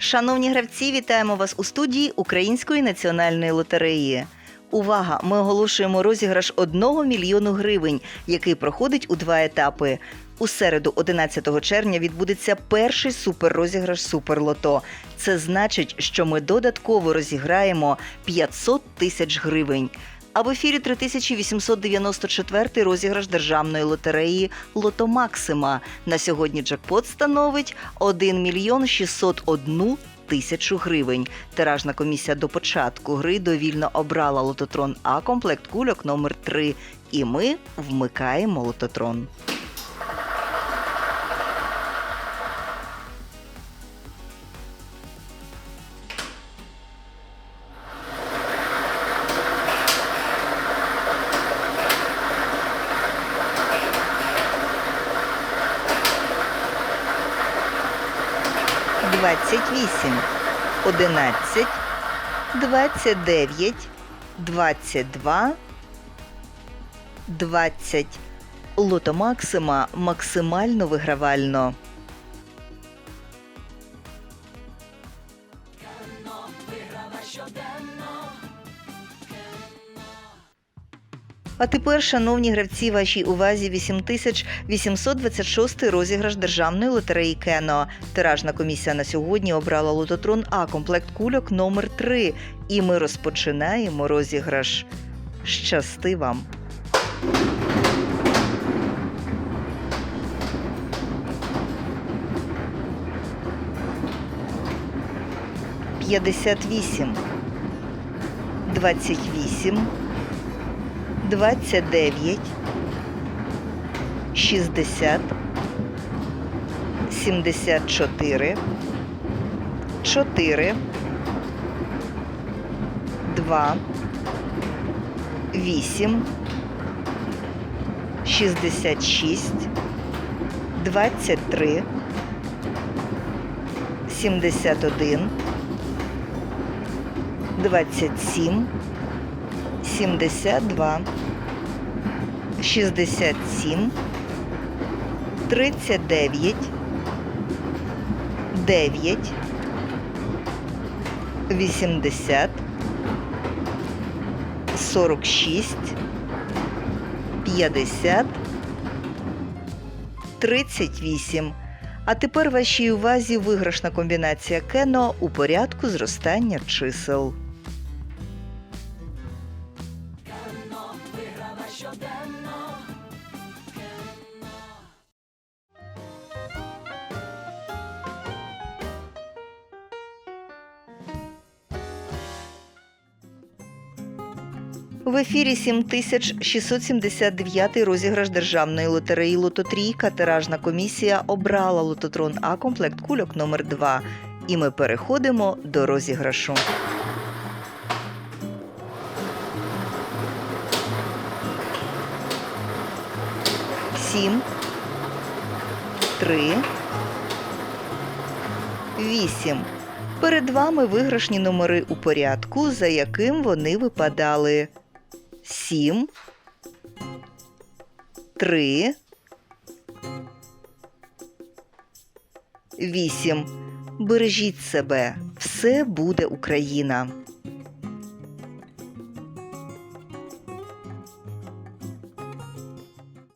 Шановні гравці, вітаємо вас у студії Української національної лотереї. Увага! Ми оголошуємо розіграш 1 мільйону гривень, який проходить у два етапи. У середу, 11 червня, відбудеться перший суперрозіграш Суперлото. Це значить, що ми додатково розіграємо 500 тисяч гривень. А в ефірі 3894 розіграш державної лотереї Лото Максима. На сьогодні джекпот становить 1 мільйон 601 тисячу гривень. Тиражна комісія до початку гри довільно обрала лототрон А комплект кульок номер 3 І ми вмикаємо лототрон. Двадцять вісім, одинадцять, двадцять дев'ять, двадцять два, двадцять. Лото Максима максимально вигравально. А тепер, шановні гравці, вашій увазі 8826 розіграш державної лотереї Кено. Тиражна комісія на сьогодні обрала лототрон А комплект кульок номер 3 І ми розпочинаємо розіграш. Щасти вам! П'ятдесят вісім, двадцять вісім, двадцять дев'ять, шістдесят, сімдесят чотири, чотири, два, вісім, шістдесят шість, двадцять три, сімдесят один. 27, 72, 67, 39, 9, 80, 46, 50, 38. А тепер вашій увазі виграшна комбінація кено у порядку зростання чисел. В ефірі 7679 розіграш державної лотереї Лототрійка. Тиражна комісія обрала лототрон А комплект кульок номер 2 І ми переходимо до розіграшу. Сім, три, вісім. Перед вами виграшні номери у порядку, за яким вони випадали. Сім, три, вісім. Бережіть себе, все буде Україна.